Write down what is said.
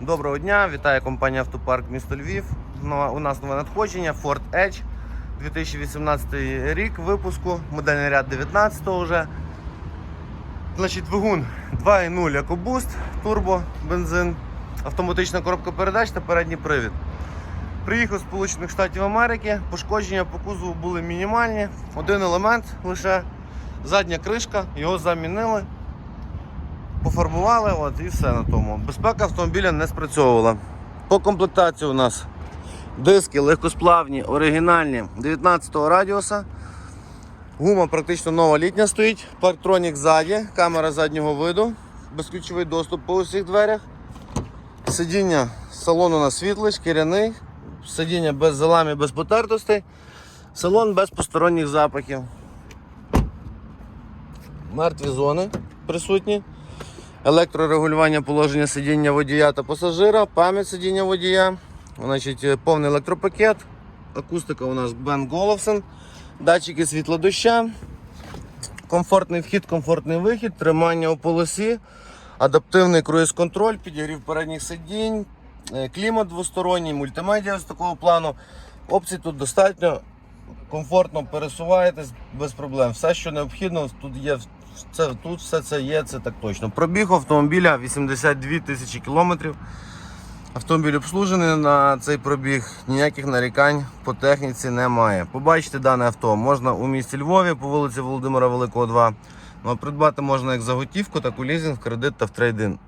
Доброго дня, вітає компанія Автопарк місто Львів. Нова- У нас нове надходження Ford Edge 2018 рік випуску, модельний ряд 19 вже. Значить, двигун 2.0 EcoBoost, турбо, бензин, автоматична коробка передач та передній привід. Приїхав з Сполучених Штатів Америки, пошкодження по кузову були мінімальні, один елемент лише, задня кришка, його замінили пофарбували от, і все на тому. Безпека автомобіля не спрацьовувала. По комплектації у нас диски легкосплавні, оригінальні 19-го радіуса. Гума практично нова літня стоїть, парктронік ззаді, камера заднього виду, безключовий доступ по усіх дверях. Сидіння салон у нас світлий, шкіряний, сидіння без заламів, без потертостей, салон без посторонніх запахів. Мертві зони присутні електрорегулювання положення сидіння водія та пасажира, пам'ять сидіння водія, значить, е, повний електропакет, акустика у нас Бен Головсен, датчики світла доща, комфортний вхід, комфортний вихід, тримання у полосі, адаптивний круїз-контроль, підігрів передніх сидінь, е, клімат двосторонній, мультимедіа з такого плану. Опцій тут достатньо. Комфортно пересуваєтесь без проблем. Все, що необхідно, тут є це, тут все це є, це так точно. Пробіг автомобіля 82 тисячі кілометрів. Автомобіль обслужений на цей пробіг, ніяких нарікань по техніці немає. Побачити дане авто можна у місті Львові по вулиці Володимира Великого, 2. Ну, а придбати можна як заготівку, так у лізинг, кредит та в трейдин.